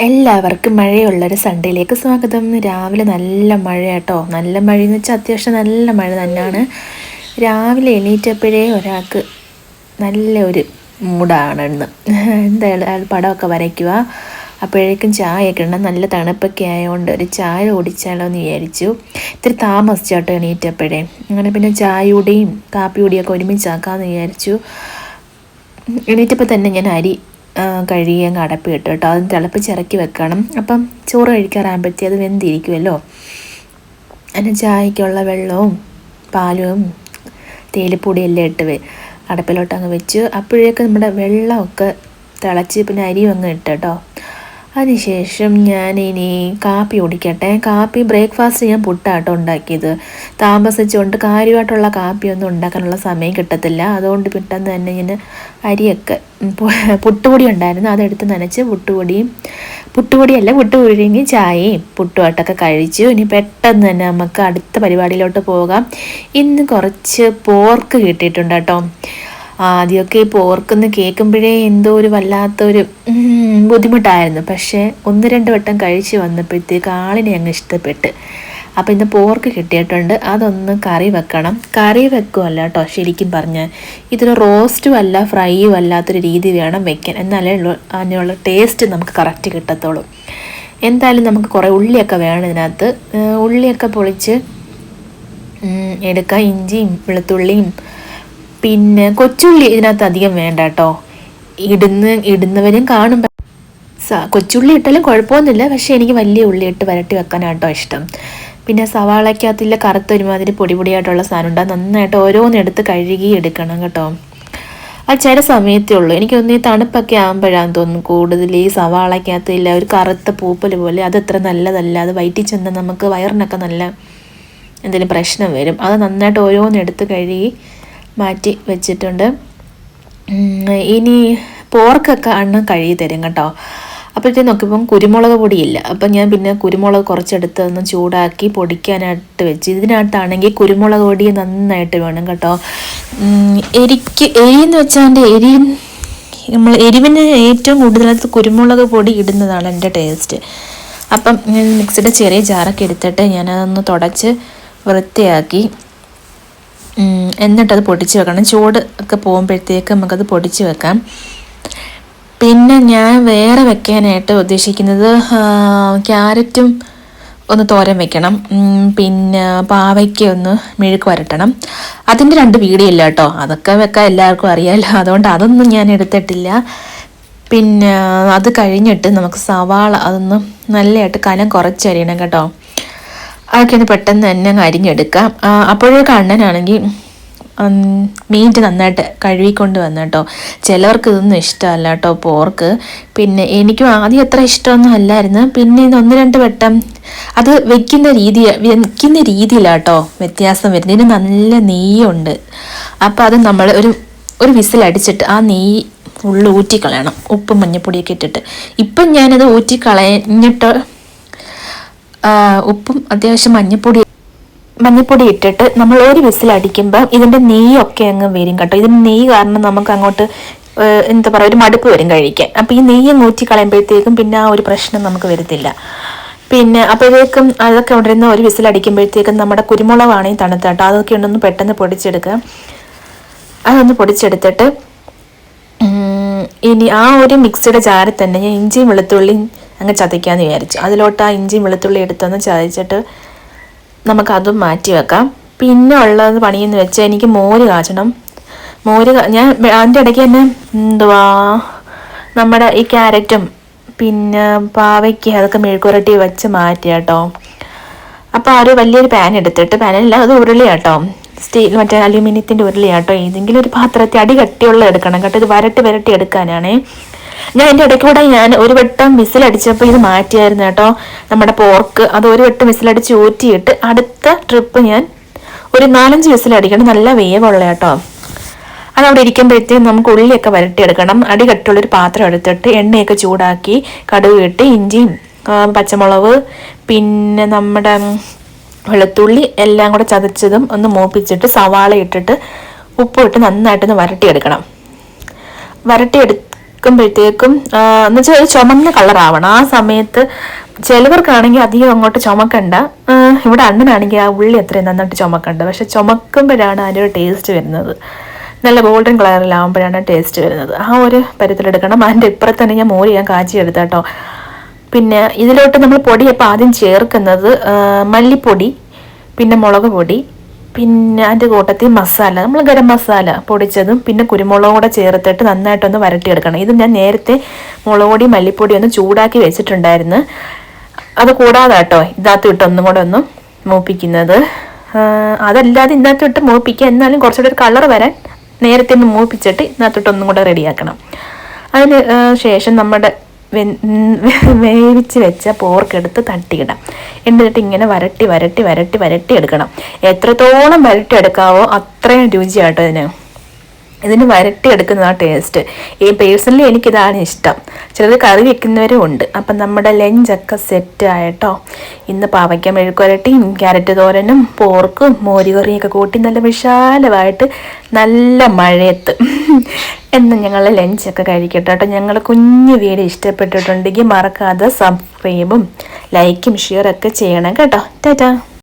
എല്ലാവർക്കും മഴയുള്ളൊരു സൺഡേയിലേക്ക് സ്വാഗതം. രാവിലെ നല്ല മഴ കേട്ടോ നല്ല മഴയെന്ന് വെച്ചാൽ അത്യാവശ്യം നല്ല മഴ തന്നെയാണ്. രാവിലെ എണീറ്റപ്പോഴേ ഒരാൾക്ക് നല്ല ഒരു മൂഡാണ് ഇന്ന്. എന്തായാലും പടമൊക്കെ വരയ്ക്കുക. അപ്പോഴേക്കും ചായയൊക്കെ ഉണ്ട് നല്ല തണുപ്പൊക്കെ ആയതുകൊണ്ട് ഒരു ചായ കുടിച്ചാലോ എന്ന് വിചാരിച്ചു. ഇത്തിരി താമസിച്ചാട്ടോ എണീറ്റപ്പോഴേ. അങ്ങനെ പിന്നെ ചായയുടെയും കാപ്പിയുടെയും ഒക്കെ ഒരുമിച്ചാക്കാമെന്ന് വിചാരിച്ചു. എണീറ്റപ്പോൾ തന്നെ ഞാൻ അരി കഴുകി അങ്ങ് അടപ്പ് ഇട്ടു കേട്ടോ. അത് തിളപ്പിച്ചിറക്കി വെക്കണം. അപ്പം ചോറ് കഴിക്കാറാകുമ്പോഴത്തേ അത് വെന്തിരിക്കുമല്ലോ. അതിന് ചായക്കുള്ള വെള്ളവും പാലും തേയിലപ്പൊടിയെല്ലാം ഇട്ട് വെ അടപ്പിലോട്ട് അങ്ങ് വെച്ച് അപ്പോഴേക്ക് നമ്മുടെ വെള്ളമൊക്കെ തിളച്ച് പിന്നെ അരിയും അങ്ങ് ഇട്ട് കേട്ടോ. അതിനുശേഷം ഞാൻ ഇനി കാപ്പി കുടിക്കട്ടെ. കാപ്പി ബ്രേക്ക്ഫാസ്റ്റ് ഞാൻ പുട്ടാട്ടോ ഉണ്ടാക്കിയത്. താമസിച്ചുകൊണ്ട് കാര്യമായിട്ടുള്ള കാപ്പിയൊന്നും ഉണ്ടാക്കാനുള്ള സമയം കിട്ടത്തില്ല. അതുകൊണ്ട് പെട്ടെന്ന് തന്നെ ഞാൻ അരിയൊക്കെ പുട്ടുപൊടി ഉണ്ടായിരുന്നു. അതെടുത്ത് നനച്ച് പുട്ടുപൊടിയും പുട്ടുപൊടിയല്ല പുട്ടുപൊടിയും ചായയും പുട്ടുമായിട്ടൊക്കെ കഴിച്ചു. ഇനി പെട്ടെന്ന് തന്നെ നമുക്ക് അടുത്ത പരിപാടിയിലോട്ട് പോകാം. ഇന്ന് കുറച്ച് പോർക്ക് കിട്ടിയിട്ടുണ്ട് കേട്ടോ. ആദ്യമൊക്കെ ഈ പോർക്കെന്ന് കേൾക്കുമ്പോഴേ എന്തോ ഒരു വല്ലാത്തൊരു ബുദ്ധിമുട്ടായിരുന്നു. പക്ഷേ ഒന്ന് രണ്ട് വട്ടം കഴിച്ച് വന്നപ്പോഴത്തേക്ക് ആളിനെ അങ്ങ് ഇഷ്ടപ്പെട്ട്. അപ്പോൾ ഇന്ന് പോർക്ക് കിട്ടിയിട്ടുണ്ട്. അതൊന്ന് കറി വെക്കണം. കറി വെക്കുമല്ല കേട്ടോ ശരിക്കും പറഞ്ഞാൽ ഇതൊരു റോസ്റ്റും അല്ല ഫ്രൈയും അല്ലാത്തൊരു രീതി വേണം വെക്കാൻ. എന്നാലേ അതിനുള്ള ടേസ്റ്റ് നമുക്ക് കറക്റ്റ് കിട്ടത്തുള്ളൂ. എന്തായാലും നമുക്ക് കുറേ ഉള്ളിയൊക്കെ വേണം ഇതിനകത്ത്. ഉള്ളിയൊക്കെ പൊളിച്ച് എടുക്കാം. ഇഞ്ചിയും വെളുത്തുള്ളിയും പിന്നെ കൊച്ചുള്ളി ഇതിനകത്ത് അധികം വേണ്ട കേട്ടോ ഇടുന്ന ഇടുന്നവരും കാണും. കൊച്ചുള്ളി ഇട്ടാലും കുഴപ്പമൊന്നുമില്ല. പക്ഷേ എനിക്ക് വലിയ ഉള്ളി ഇട്ട് വരട്ടി വെക്കാനാട്ടോ ഇഷ്ടം. പിന്നെ സവാളയ്ക്കകത്തില്ല കറുത്ത ഒരുമാതിരി പൊടി പൊടിയായിട്ടുള്ള സാധനം ഉണ്ട് നന്നായിട്ട് ഓരോന്നെടുത്ത് കഴുകി എടുക്കണം കേട്ടോ. ആ ചില സമയത്തേ ഉള്ളൂ. എനിക്ക് തോന്നുന്നു ഈ തണുപ്പൊക്കെ ആകുമ്പോഴാന്ന് തോന്നുന്നു കൂടുതൽ ഈ സവാളയ്ക്കകത്തില്ല ഒരു കറുത്ത പൂപ്പൽ പോലെ. അത് അത്ര നല്ലതല്ല. അത് വയറ്റിൽ ചെന്ന് നമുക്ക് വയറിനൊക്കെ നല്ല എന്തെങ്കിലും പ്രശ്നം വരും. അത് നന്നായിട്ട് ഓരോന്നെടുത്ത് കഴുകി മാറ്റി വെച്ചിട്ടുണ്ട്. ഇനി പോർക്കൊക്കെ അണ്ണൻ കഴുകി തരും കേട്ടോ. അപ്പോഴത്തേക്ക് നോക്കിയപ്പം കുരുമുളക് പൊടിയില്ല. അപ്പം ഞാൻ പിന്നെ കുരുമുളക് കുറച്ചെടുത്ത് ഒന്ന് ചൂടാക്കി പൊടിക്കാനായിട്ട് വെച്ച്. ഇതിനകത്താണെങ്കിൽ കുരുമുളക് പൊടി നന്നായിട്ട് വേണം കേട്ടോ. എരിക്ക് എരിയെന്ന് വെച്ചാൽ എന്റെ എരി നമ്മൾ എരിവിന് ഏറ്റവും കൂടുതലത് കുരുമുളക് പൊടി ഇടുന്നതാണ് എന്റെ ടേസ്റ്റ്. അപ്പം മിക്സിയുടെ ചെറിയ ജാറൊക്കെ എടുത്തിട്ട് ഞാനതൊന്ന് തുടച്ച് വൃത്തിയാക്കി എന്നിട്ടത് പൊടിച്ച് വെക്കണം. ചൂട് ഒക്കെ പോകുമ്പോഴത്തേക്ക് നമുക്കത് പൊടിച്ച് വെക്കാം. പിന്നെ ഞാൻ വേറെ വെക്കാനായിട്ട് ഉദ്ദേശിക്കുന്നത് ക്യാരറ്റും ഒന്ന് തോരൻ വെക്കണം. പിന്നെ പാവയ്ക്ക ഒന്ന് മെഴുക്ക് വരട്ടണം. അതിന്റെ രണ്ട് വീഡിയോ കേട്ടോ. അതൊക്കെ വെക്കാൻ എല്ലാവർക്കും അറിയാമല്ലോ അതുകൊണ്ട് അതൊന്നും ഞാൻ എടുത്തിട്ടില്ല. പിന്നെ അത് കഴിഞ്ഞിട്ട് നമുക്ക് സവാള അതൊന്ന് നല്ലതായിട്ട് കനം കുറച്ചരിയണം കേട്ടോ. അതൊക്കെ ഒന്ന് പെട്ടെന്ന് തന്നെ അങ്ങ് അരിഞ്ഞെടുക്കാം. അപ്പോഴൊക്കെ അണ്ണനാണെങ്കിൽ മീറ്റ് നന്നായിട്ട് കഴുകിക്കൊണ്ട് വന്നു കേട്ടോ. ചിലവർക്ക് ഇതൊന്നും ഇഷ്ടമല്ല കേട്ടോ പോർക്ക്. പിന്നെ എനിക്കും ആദ്യം അത്ര ഇഷ്ടമൊന്നും അല്ലായിരുന്നു. പിന്നെ ഇത് ഒന്ന് രണ്ട് വട്ടം അത് വെക്കുന്ന രീതി വെക്കുന്ന രീതിയിലാണ് കേട്ടോ വ്യത്യാസം വരുന്നത്. ഇതിന് നല്ല നെയ്യുണ്ട്. അപ്പോൾ അത് നമ്മൾ ഒരു ഒരു വിസിൽ അടിച്ചിട്ട് ആ നെയ്യ് ഉള്ളു ഊറ്റിക്കളയണം. ഉപ്പും മഞ്ഞപ്പൊടിയൊക്കെ ഇട്ടിട്ട്. ഇപ്പം ഞാനത് ഊറ്റിക്കളഞ്ഞിട്ട് ആ, ഉപ്പും അത്യാവശ്യം മഞ്ഞപ്പൊടി മഞ്ഞപ്പൊടി ഇട്ടിട്ട് നമ്മൾ ഒരു വിസിൽ അടിക്കുമ്പോൾ ഇതിന്റെ നെയ്യൊക്കെ അങ്ങ് വരും കേട്ടോ. ഇതിന്റെ നെയ്യ് കാരണം നമുക്ക് അങ്ങോട്ട് എന്താ പറയുക ഒരു മടുപ്പ് വരും കഴിക്കാൻ. അപ്പോൾ ഈ നെയ്യ് നൂറ്റി കളയുമ്പോഴത്തേക്കും പിന്നെ ആ ഒരു പ്രശ്നം നമുക്ക് വരത്തില്ല. പിന്നെ അപ്പോഴേക്കും അതൊക്കെ ഉണ്ടായിരുന്ന ഒരു വിസിൽ അടിക്കുമ്പോഴത്തേക്കും നമ്മുടെ കുരുമുളകാണെങ്കിൽ തണുത്ത കേട്ടോ. അതൊക്കെ ഉണ്ടൊന്ന് പെട്ടെന്ന് പൊടിച്ചെടുക്കുക അതൊന്ന് പൊടിച്ചെടുത്തിട്ട് ഇനി ആ ഒരു മിക്സിയുടെ ജാറിൽ തന്നെ ഞാൻ ഇഞ്ചിയും വെളുത്തുള്ളിയും അങ്ങ് ചതയ്ക്കാമെന്ന് വിചാരിച്ചു. അതിലോട്ട് ആ ഇഞ്ചിയും വെളുത്തുള്ളി എടുത്തൊന്ന് ചതച്ചിട്ട് നമുക്കതും മാറ്റി വെക്കാം. പിന്നെ ഉള്ളത് പണിയെന്ന് വെച്ചാൽ എനിക്ക് മോര് കാച്ചണം. മോര് ഞാൻ അതിന്റെ ഇടയ്ക്ക് തന്നെ എന്തുവാ? നമ്മുടെ ഈ ക്യാരറ്റും പിന്നെ പാവയ്ക്ക് അതൊക്കെ മെഴുക്കുരട്ടി വെച്ച് മാറ്റി കേട്ടോ. അപ്പോൾ ആ ഒരു വലിയൊരു പാൻ എടുത്തിട്ട് പാനല്ല അത് ഉരുളി കേട്ടോ സ്റ്റീൽ മറ്റേ അലുമിനിയത്തിന്റെ ഉരുളി കേട്ടോ ഏതെങ്കിലും ഒരു പാത്രത്തെ അടി കട്ടിയുള്ള എടുക്കണം കേട്ടോ. ഇത് വരട്ടി വരട്ടി എടുക്കാനാണേ. ഞാൻ എന്റെ ഇടയ്ക്ക് കൂടെ ഞാൻ ഒരു വട്ടം വിസിലടിച്ചപ്പോൾ ഇത് മാറ്റിയായിരുന്നു കേട്ടോ. നമ്മുടെ പോർക്ക് അത് ഒരു വട്ടം വിസിലടിച്ച് ഊറ്റിയിട്ട് അടുത്ത ട്രിപ്പ് ഞാൻ ഒരു നാലഞ്ച് വിസിലടിക്കണം നല്ല വേവുള്ള കേട്ടോ. അതവിടെ ഇരിക്കുമ്പോഴത്തേക്കും നമുക്ക് ഉള്ളിയൊക്കെ വരട്ടിയെടുക്കണം. അടി കട്ടുള്ളൊരു പാത്രം എടുത്തിട്ട് എണ്ണയൊക്കെ ചൂടാക്കി കടുക് ഇട്ട് ഇഞ്ചിയും പച്ചമുളക് പിന്നെ നമ്മുടെ വെളുത്തുള്ളി എല്ലാം കൂടെ ചതച്ചതും ഒന്ന് മൂപ്പിച്ചിട്ട് സവാള ഇട്ടിട്ട് ഉപ്പ് ഇട്ട് നന്നായിട്ടൊന്ന് വരട്ടിയെടുക്കണം. വരട്ടിയെടു ചുമക്കുമ്പോഴത്തേക്കും എന്ന് വെച്ചാൽ ചുമന്ന കളറാവണം ആ സമയത്ത് ചിലവർക്കാണെങ്കിൽ അധികം അങ്ങോട്ട് ചുമക്കണ്ട. ഇവിടെ അണ്ണനാണെങ്കിൽ ആ ഉള്ളി അത്രയും നന്നായിട്ട് ചുമക്കണ്ട. പക്ഷെ ചുമക്കുമ്പോഴാണ് അതിന്റെ ഒരു ടേസ്റ്റ് വരുന്നത്. നല്ല ഗോൾഡൻ കളറിലാവുമ്പോഴാണ് ടേസ്റ്റ് വരുന്നത്. ആ ഒരു പരുത്തിലെടുക്കണം അതിന്റെ ഇപ്പുറത്ത് തന്നെ ഞാൻ മോര് ഞാൻ കാച്ചി എടുത്ത കേട്ടോ പിന്നെ ഇതിലോട്ട് നമ്മൾ പൊടിയപ്പോൾ ആദ്യം ചേർക്കുന്നത് മല്ലിപ്പൊടി പിന്നെ മുളക് പൊടി പിന്നെ അതിന്റെ കൂട്ടത്തിൽ മസാല നമ്മൾ ഗരം മസാല പൊടിച്ചതും പിന്നെ കുരുമുളകും കൂടെ ചേർത്തിട്ട് നന്നായിട്ടൊന്ന് വരട്ടിയെടുക്കണം. ഇത് ഞാൻ നേരത്തെ മുളക് പൊടി മല്ലിപ്പൊടി ഒന്ന് ചൂടാക്കി വെച്ചിട്ടുണ്ടായിരുന്നു. അത് കൂടാതെ കേട്ടോ ഇതിനകത്ത് ഇട്ട് ഒന്നും കൂടെ ഒന്ന് മൂപ്പിക്കുന്നത്. അതല്ലാതെ ഇതിനകത്ത് ഇട്ട് മൂപ്പിക്കുക എന്നാലും കുറച്ചുകൂടെ ഒരു കളർ വരാൻ നേരത്തെ ഒന്ന് മൂപ്പിച്ചിട്ട് ഇതിനകത്തോട്ട് ഒന്നും കൂടെ റെഡിയാക്കണം അതിന് ശേഷം നമ്മുടെ വേവിച്ച് വെച്ച പോർക്ക് എടുത്ത് തട്ടിയിടാം. എന്നിട്ട് ഇങ്ങനെ വരട്ടി വരട്ടി വരട്ടി വരട്ടി എടുക്കണം. എത്രത്തോളം വരട്ടി എടുക്കാവോ അത്രയും രുചിയാട്ടോ ഇതിന്. ഇതിന് ആ ടേസ്റ്റ് ഈ പേഴ്സണലി എനിക്കിതാണ് ഇഷ്ടം. ചിലർ കറി വെക്കുന്നവരും ഉണ്ട്. അപ്പം നമ്മുടെ ലഞ്ചൊക്കെ സെറ്റ് ആയിട്ടോ. ഇന്ന് പാവയ്ക്ക മെഴുക്കുരട്ടിയും ക്യാരറ്റ് തോരനും പോർക്കും മോരുകറിയൊക്കെ കൂട്ടി നല്ല വിശാലമായിട്ട് നല്ല മഴയത്ത്. എന്ന് ഞങ്ങൾ ലഞ്ചൊക്കെ കഴിക്കട്ടെ കേട്ടോ. ഞങ്ങൾ കുഞ്ഞു വീഡിയോ ഇഷ്ടപ്പെട്ടിട്ടുണ്ടെങ്കിൽ മറക്കാതെ സബ്സ്ക്രൈബും ലൈക്കും ഷെയറൊക്കെ ചെയ്യണം കേട്ടോ. ടാറ്റാ.